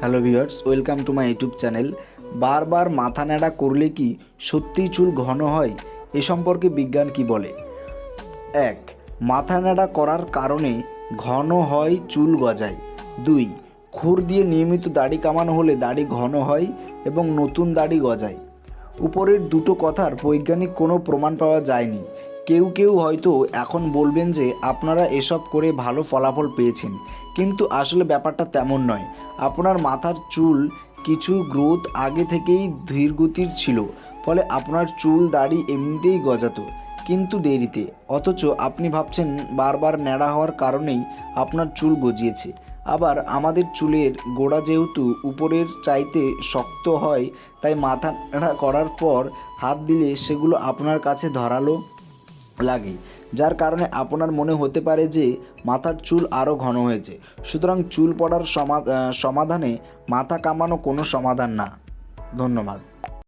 Hello viewers, welcome to my YouTube channel. বারবার মাথা ন্যাড়া করলে কি সত্যিই চুল ঘন হয়? এ সম্পর্কে বিজ্ঞান কি বলে? এক, মাথা ন্যাড়া করার কারণে ঘন হয় চুল গজায়। দুই, খুর দিয়ে নিয়মিত দাড়ি কামানো হলে দাড়ি ঘন হয় এবং নতুন দাড়ি গজায়। উপরের দুটো কথার বৈজ্ঞানিক কোনো প্রমাণ পাওয়া যায়নি। কেউ কেউ হয়তো এখন বলবেন যে আপনারা এসব করে ভালো ফলাফল পেয়েছেন। কিন্তু আসলে ব্যাপারটা তেমন নয়। আপনার মাথার চুল কিছু গ্রোথ আগে থেকেই ধীরগতির ছিল, ফলে আপনার চুল দাড়ি এমনিতেই গজাতো, কিন্তু দেরিতে। অথচ আপনি ভাবছেন বারবার ন্যাড়া হওয়ার কারণেই আপনার চুল গজিয়েছে। আবার আমাদের চুলের গোড়া যেহেতু উপরের চাইতে শক্ত হয়, তাই মাথা করার পর হাত দিলে সেগুলো আপনার কাছে ধরালো। লাগে, যার কারণে আপনার মনে হতে পারে যে মাথার চুল আরও ঘন হয়েছে। সুতরাং চুল পড়ার সমা- সমাধানে মাথা কামানো কোনো সমাধান না। ধন্যবাদ।